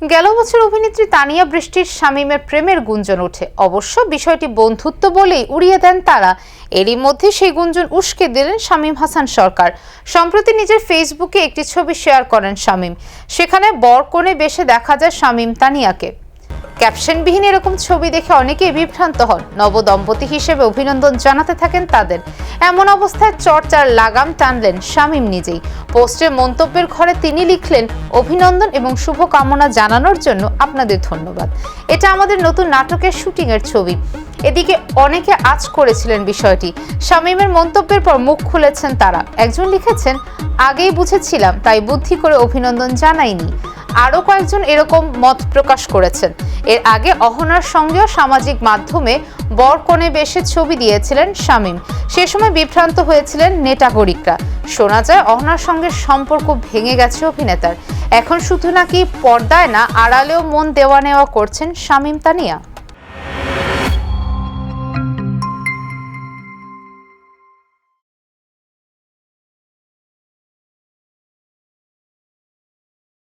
গেল বছর অভিনেত্রী তানিয়া বৃষ্টির শামীমের প্রেমের গুঞ্জন ওঠে। অবশ্য বিষয়টি বন্ধুত্ব বলেই উড়িয়ে দেন তারা। এরই মধ্যে সেই গুঞ্জন উস্কে দিলেন শামীম হাসান সরকার। সম্প্রতি নিজের ফেসবুকে একটি ছবি শেয়ার করেন শামীম। সেখানে বর কোণে বেশে দেখা যায় শামীম তানিয়াকে। ক্যাপশনবিহীন এরকম ছবি দেখে অনেকেই বিভ্রান্ত হন। নবদম্পতি হিসেবে অভিনন্দন জানাতে থাকেন তাদের। এমন অবস্থায় চর্চার লাগাম টানলেন শামীম নিজেই। পোস্টে মন্তব্যের ঘরে তিনি লিখলেন, অভিনন্দন এবং শুভকামনা জানানোর জন্য আপনাদের ধন্যবাদ। এটা আমাদের নতুন নাটকের শুটিংয়ের ছবি। এদিকে অনেকে আজ করেছিলেন বিষয়টি। শামীমের মন্তব্যের পর মুখ খুলেছেন তারা। একজন লিখেছেন, আগেই বুঝেছিলাম, তাই বুদ্ধি করে অভিনন্দন জানাইনি। আরও কয়েকজন এরকম মত প্রকাশ করেছেন। এর আগে অহনার সঙ্গেও সামাজিক মাধ্যমে বর কোণে বেশে ছবি দিয়েছিলেন শামীম। সে সময় বিভ্রান্ত হয়েছিলেন নেটাগরিকরা শোনা যায়, অহনার সঙ্গে সম্পর্ক ভেঙে গেছে অভিনেতার। এখন শুধু নাকি পর্দায় না, আড়ালেও মন দেওয়া নেওয়া করছেন শামীম তানিয়া।